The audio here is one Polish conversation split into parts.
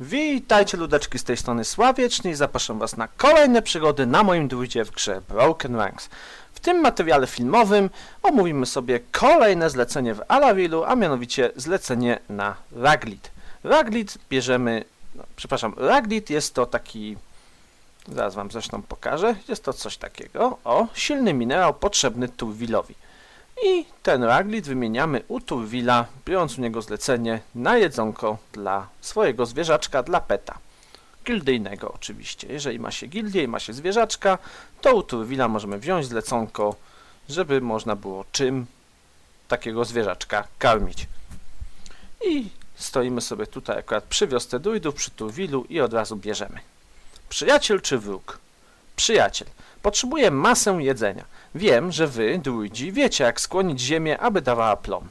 Witajcie ludeczki z tej strony Sławieczni i zapraszam was na kolejne przygody na moim druidzie w grze Broken Ranks. W tym materiale filmowym omówimy sobie kolejne zlecenie w Alawilu, a mianowicie zlecenie na Raglit. Raglit bierzemy, no, przepraszam, Raglit jest to taki, zaraz wam zresztą pokażę, jest to coś takiego, o, silny minerał potrzebny Turwilowi. I ten raglit wymieniamy u Turwila, biorąc u niego zlecenie na jedzonko dla swojego zwierzaczka, dla peta. Gildyjnego oczywiście. Jeżeli ma się gildię i ma się zwierzaczka, to u Turwila możemy wziąć zleconko, żeby można było czym takiego zwierzaczka karmić. I stoimy sobie tutaj akurat przy wiosce druidów, przy Turwilu i od razu bierzemy. Przyjaciel czy wróg? Przyjaciel. Potrzebuję masę jedzenia. Wiem, że wy, druidzi, wiecie jak skłonić ziemię, aby dawała plon.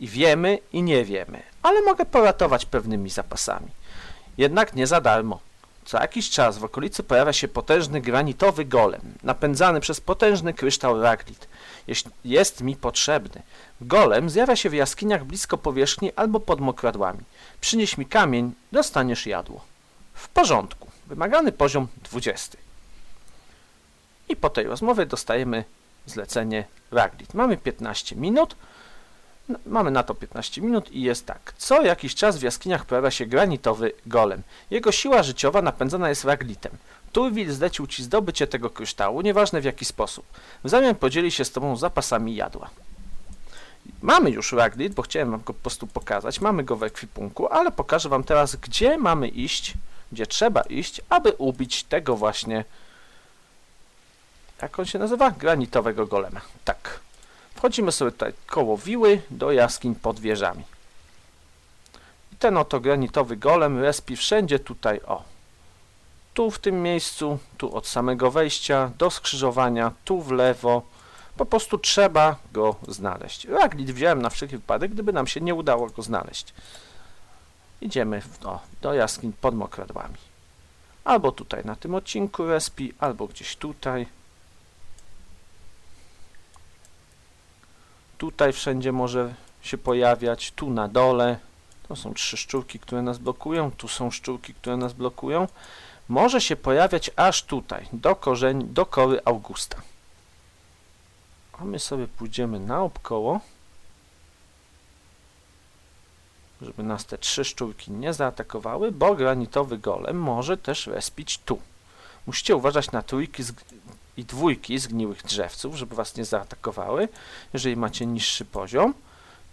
I wiemy, i nie wiemy, ale mogę poratować pewnymi zapasami. Jednak nie za darmo. Co jakiś czas w okolicy pojawia się potężny granitowy golem, napędzany przez potężny kryształ Raglit. Jeśli jest mi potrzebny. Golem zjawia się w jaskiniach blisko powierzchni albo pod mokradłami. Przynieś mi kamień, dostaniesz jadło. W porządku. Wymagany poziom 20. I po tej rozmowie dostajemy zlecenie Raglit. Mamy 15 minut. No, Mamy na to 15 minut i jest tak. Co jakiś czas w jaskiniach pojawia się granitowy golem. Jego siła życiowa napędzana jest Raglitem. Turwil zlecił ci zdobycie tego kryształu, nieważne w jaki sposób. W zamian podzieli się z tobą zapasami jadła. Mamy już Raglit, bo chciałem wam go po prostu pokazać. Mamy go w ekwipunku, ale pokażę wam teraz, gdzie mamy iść, gdzie trzeba iść, aby ubić tego właśnie jak on się nazywa? Granitowego golema. Tak. Wchodzimy sobie tutaj koło wiły do jaskiń pod wieżami. I ten oto granitowy golem respi wszędzie tutaj, o. Tu w tym miejscu, tu od samego wejścia do skrzyżowania, tu w lewo. Po prostu trzeba go znaleźć. Raglit wziąłem na wszelki wypadek, gdyby nam się nie udało go znaleźć. Idziemy w, o, do jaskiń pod mokradłami. Albo tutaj na tym odcinku respi, albo gdzieś tutaj. Tutaj wszędzie może się pojawiać, tu na dole. To są trzy szczurki, które nas blokują, tu są szczurki, które nas blokują. Może się pojawiać aż tutaj, do korzeni, do kory Augusta. A my sobie pójdziemy naokoło, żeby nas te trzy szczurki nie zaatakowały, bo granitowy golem może też respić tu. Musicie uważać na trójki z, i dwójki zgniłych drzewców, żeby was nie zaatakowały, jeżeli macie niższy poziom.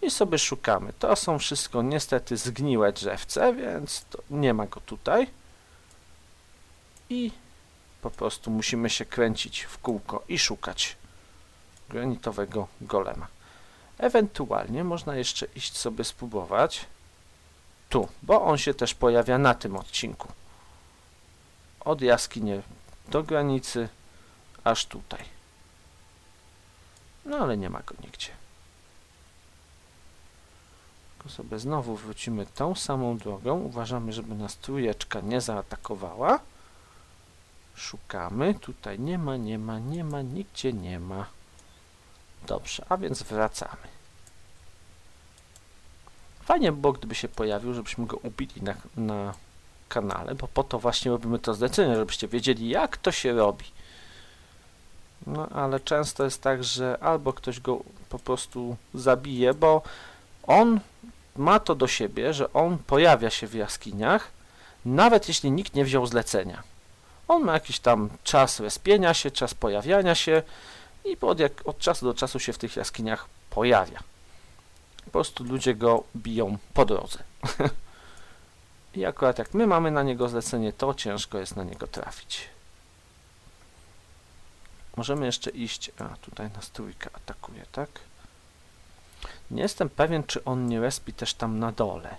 I sobie szukamy. To są wszystko niestety zgniłe drzewce, więc nie ma go tutaj. I po prostu musimy się kręcić w kółko i szukać granitowego golema. Ewentualnie można jeszcze iść sobie spróbować tu, bo on się też pojawia na tym odcinku. Od jaskini do granicy aż tutaj. No ale nie ma go nigdzie. Tylko sobie znowu wrócimy tą samą drogą. Uważamy, żeby nas trójeczka nie zaatakowała. Szukamy. Tutaj nie ma, nie ma, nie ma, nigdzie nie ma. Dobrze, a więc wracamy. Fajnie by było, gdyby się pojawił, żebyśmy go ubili na, na kanale, bo po to właśnie robimy to zlecenie, żebyście wiedzieli, jak to się robi. No, ale często jest tak, że albo ktoś go po prostu zabije, bo on ma to do siebie, że on pojawia się w jaskiniach, nawet jeśli nikt nie wziął zlecenia. On ma jakiś tam czas respienia się, czas pojawiania się i od, jak, od czasu do czasu się w tych jaskiniach pojawia. Po prostu ludzie go biją po drodze. I akurat jak my mamy na niego zlecenie, to ciężko jest na niego trafić. Możemy jeszcze iść. A tutaj nas trójka atakuje, tak? Nie jestem pewien, czy on nie respi też tam na dole.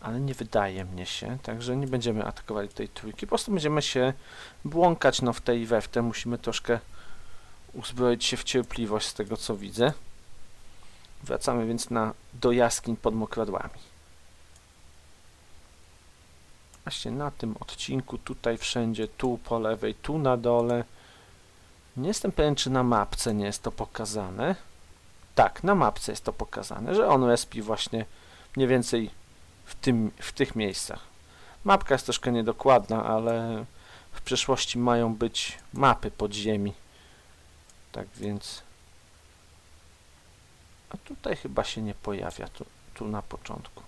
Ale nie wydaje mnie się, także nie będziemy atakowali tej trójki. Po prostu będziemy się błąkać no w tej i we w te. Musimy troszkę uzbroić się w cierpliwość z tego, co widzę. Wracamy więc na, do jaskiń pod mokradłami. Właśnie na tym odcinku, tutaj wszędzie, tu po lewej, tu na dole. Nie jestem pewien, czy na mapce nie jest to pokazane. Tak, na mapce jest to pokazane, że on respi właśnie mniej więcej w, tym, w tych miejscach. Mapka jest troszkę niedokładna, ale w przyszłości mają być mapy podziemi. Tak więc... A tutaj chyba się nie pojawia, tu, tu na początku.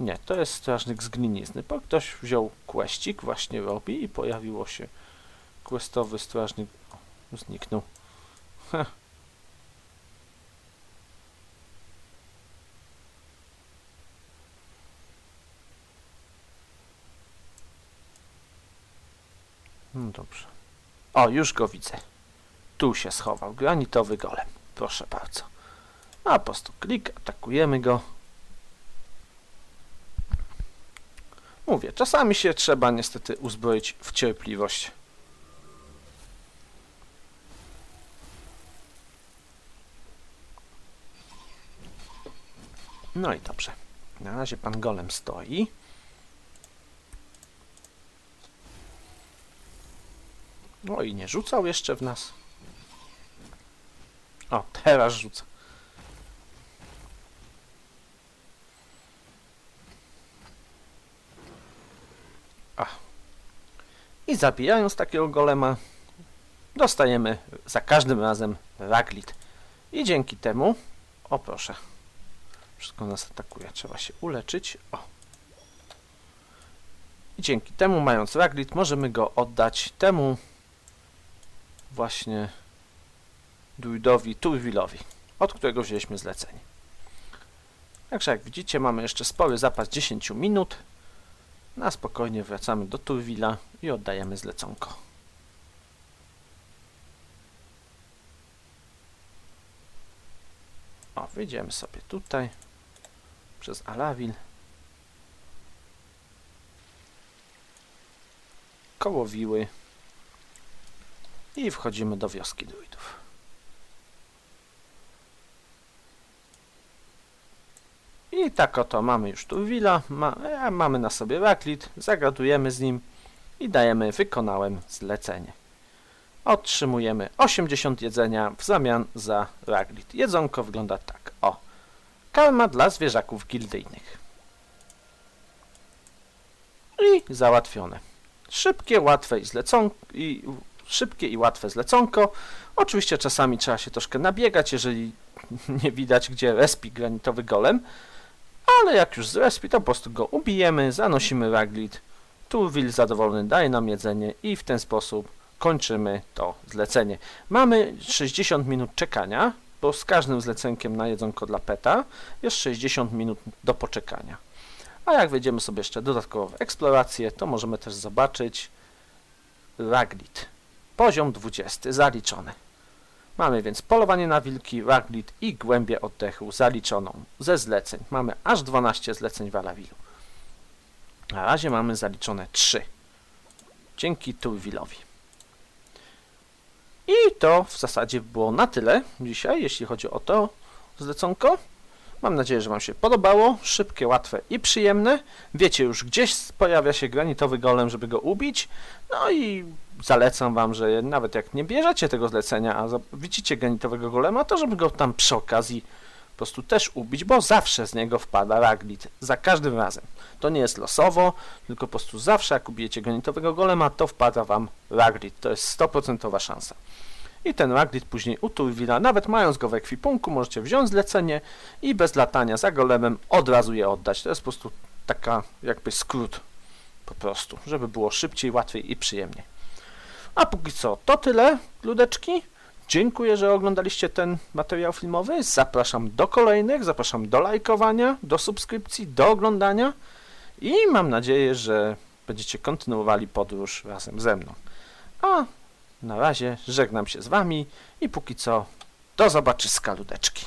Nie, to jest strażnik z glinizny, bo ktoś wziął questik, właśnie robi i pojawiło się questowy strażnik. Zniknął. Heh. No dobrze. O, już go widzę. Tu się schował. Granitowy golem. Proszę bardzo. A po prostu klik, atakujemy go. Mówię, czasami się trzeba niestety uzbroić w cierpliwość. No i dobrze. Na razie pan golem stoi. No i nie rzucał jeszcze w nas. O, teraz rzuca. I zabijając takiego golema, dostajemy za każdym razem raglit. I dzięki temu, o proszę, wszystko nas atakuje, trzeba się uleczyć. O. I dzięki temu, mając raglit, możemy go oddać temu właśnie druidowi Turwilowi, od którego wzięliśmy zlecenie. Także jak widzicie, mamy jeszcze spory zapas 10 minut. Na spokojnie wracamy do Turwila i oddajemy zleconko. O, wyjdziemy sobie tutaj przez Alawil. Koło Wiły i wchodzimy do wioski druidów. I tak oto mamy już tu willa, ma, mamy na sobie raklit, zagadujemy z nim i dajemy wykonałem zlecenie. Otrzymujemy 80 jedzenia w zamian za raglit. Jedzonko wygląda tak, o. Karma dla zwierzaków gildyjnych. I załatwione. Szybkie, łatwe i i szybkie i łatwe zleconko. Oczywiście czasami trzeba się troszkę nabiegać, jeżeli nie widać gdzie respi granitowy golem, ale jak już z respi, to po prostu go ubijemy, zanosimy raglit, Turwil zadowolony daje nam jedzenie i w ten sposób kończymy to zlecenie. Mamy 60 minut czekania, bo z każdym zlecenkiem na jedzonko dla peta jest 60 minut do poczekania. A jak wejdziemy sobie jeszcze dodatkowo w eksplorację, to możemy też zobaczyć Raglit. Poziom 20 zaliczony. Mamy więc polowanie na wilki, raglit i głębię oddechu zaliczoną ze zleceń. Mamy aż 12 zleceń w Alawilu. Na razie mamy zaliczone 3. Dzięki Turwilowi. I to w zasadzie było na tyle dzisiaj, jeśli chodzi o to zleconko. Mam nadzieję, że Wam się podobało. Szybkie, łatwe i przyjemne. Wiecie już, gdzieś pojawia się granitowy golem, żeby go ubić. No i zalecam Wam, że nawet jak nie bierzecie tego zlecenia, a widzicie granitowego golema, to żeby go tam przy okazji po prostu też ubić, bo zawsze z niego wpada raglit. Za każdym razem. To nie jest losowo, tylko po prostu zawsze jak ubijecie granitowego golema, to wpada Wam raglit. To jest 100% szansa. I ten raglit później u Turwila, nawet mając go w ekwipunku, możecie wziąć zlecenie i bez latania za golemem od razu je oddać. To jest po prostu taka jakby skrót po prostu, żeby było szybciej, łatwiej i przyjemniej. A póki co to tyle, ludeczki. Dziękuję, że oglądaliście ten materiał filmowy. Zapraszam do kolejnych, zapraszam do lajkowania, do subskrypcji, do oglądania i mam nadzieję, że będziecie kontynuowali podróż razem ze mną. A na razie żegnam się z Wami i póki co do zobaczyska ludeczki.